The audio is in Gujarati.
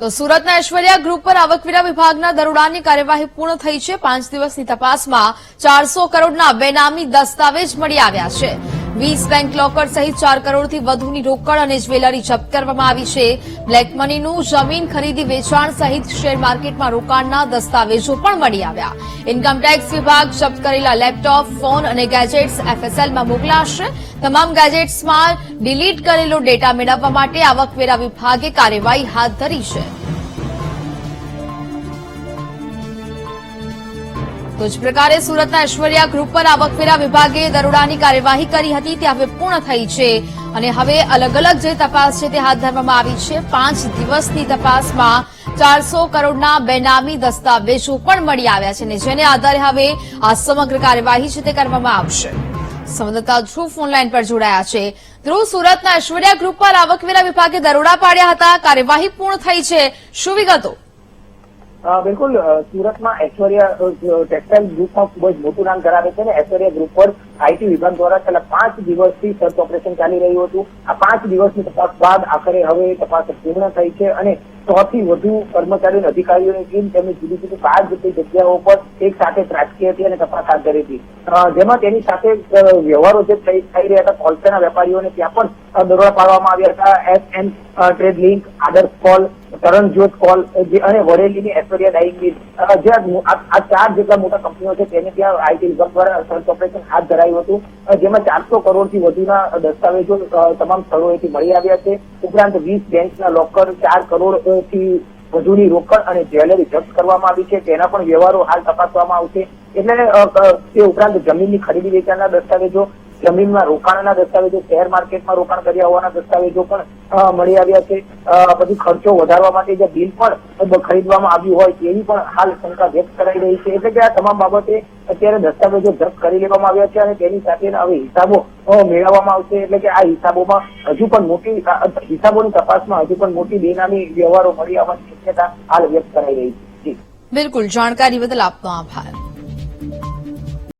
તો સુરતના ઐશ્વર્યા ગ્રુપ પર આવકવેરા વિભાગના દરોડાની કાર્યવાહી પૂર્ણ થઈ છે. પાંચ દિવસની તપાસમાં ચારસો કરોડના બેનામી દસ્તાવેજ મળી આવ્યા છે. વીસ બેંક લોકર સહિત ચાર કરોડથી વધુની રોકડ અને જ્વેલરી જપ્ત કરવામાં આવી છે. બ્લેક મનીનું જમીન ખરીદી વેચાણ સહિત શેર માર્કેટમાં રોકાણના દસ્તાવેજો પણ મળી આવ્યા. ઇન્કમટેક્સ વિભાગ જપ્ત કરેલા લેપટોપ, ફોન અને ગેજેટ્સ એફએસએલમાં મોકલાશે. તમામ ગેજેટ્સમાં ડિલીટ કરેલો ડેટા મેળવવા માટે આવકવેરા વિભાગે કાર્યવાહી હાથ ધરી છે. તો જ પ્રકારે સુરતના ઐશ્વર્યા ગ્રુપ પર આવકવેરા વિભાગે દરોડાની કાર્યવાહી કરી હતી. તે હવે પૂર્ણ થઈ છે અને હવે અલગ અલગ જે તપાસ છે તે હાથ ધરવામાં આવી છે. પાંચ દિવસની તપાસમાં ચારસો કરોડના બેનામી દસ્તાવેજો પણ મળી આવ્યા છે અને જેને આધારે હવે આ સમગ્ર કાર્યવાહી છે તે કરવામાં આવશે. સંવાદદાતા ધ્રુવ ફોનલાઈન પર જોડાયા છે. ધ્રુવ, સુરતના ઐશ્વર્યા ગ્રુપ પર આવકવેરા વિભાગે દરોડા પાડ્યા હતા. કાર્યવાહી પૂર્ણ થઈ છે. શું વિગતો? બિલકુલ સુરતમાં ઐશ્વર્યા ટેક્સટાઇલ ગ્રુપમાં ખૂબ જ મોટું નામ ધરાવે છે અને ઐશ્વર્યા ગ્રુપ પર આઈટી વિભાગ દ્વારા છેલ્લા પાંચ દિવસથી સર્ચ ઓપરેશન ચાલી રહ્યું હતું. આ પાંચ દિવસની તપાસ બાદ આખરે હવે તપાસ પૂર્ણ થઈ છે અને સૌથી વધુ કર્મચારીઓ અને અધિકારીઓની ટીમ તેમની જુદી જુદી પાંચ જેટલી જગ્યાઓ પર એક સાથે ત્રાટકી હતી અને તપાસ હાથ ધરી હતી. જેમાં તેની સાથે વ્યવહારો જે થઈ રહ્યા હતા, કોલસાના વેપારીઓને ત્યાં પણ દરોડા પાડવામાં આવ્યા હતા. S N trade link, Adarsh coal Taran Jyot coal જે અને વડેલીની ઐશ્વર્યા ડાઇંગ મિલ જે આ ચાર જેટલા મોટા કંપનીઓ છે, તેને ત્યાં આઈટી વિભાગ દ્વારા સર્ચ ઓપરેશન હાથ ધરાયું હતું. જેમાં ચારસો કરોડથી વધુના દસ્તાવેજો તમામ સ્થળોએથી મળી આવ્યા છે. ઉપરાંત વીસ બેંકના લોકર, ચાર કરોડથી વધુની રોકડ અને જ્વેલરી જપ્ત કરવામાં આવી છે. તેના પણ વ્યવહારો હાલ તપાસવામાં આવશે. એટલે તે ઉપરાંત જમીનની ખરીદી વેચાણના દસ્તાવેજો જમીનમાં રોકાણના દસ્તાવેજો, શેર માર્કેટમાં રોકાણ કર્યા હોવાના દસ્તાવેજો પણ મળી આવ્યા છે. પછી ખર્ચો વધારવા માટે જે બિલ પણ ખરીદવામાં આવ્યું હોય તેવી પણ હાલ શંકા વ્યક્ત કરાઈ રહી છે. એટલે કે આ તમામ બાબતે અત્યારે દસ્તાવેજો જપ્ત કરી લેવામાં આવ્યા છે અને તેની સાથે હવે હિસાબો મેળવવામાં આવશે. એટલે કે આ હિસાબોમાં હજુ પણ મોટી હિસાબોની તપાસમાં હજુ પણ મોટી બેનામી વ્યવહારો મળી આવવાની શક્યતા હાલ વ્યક્ત કરાઈ રહી છે. બિલકુલ. જાણકારી બદલ આપનો આભાર.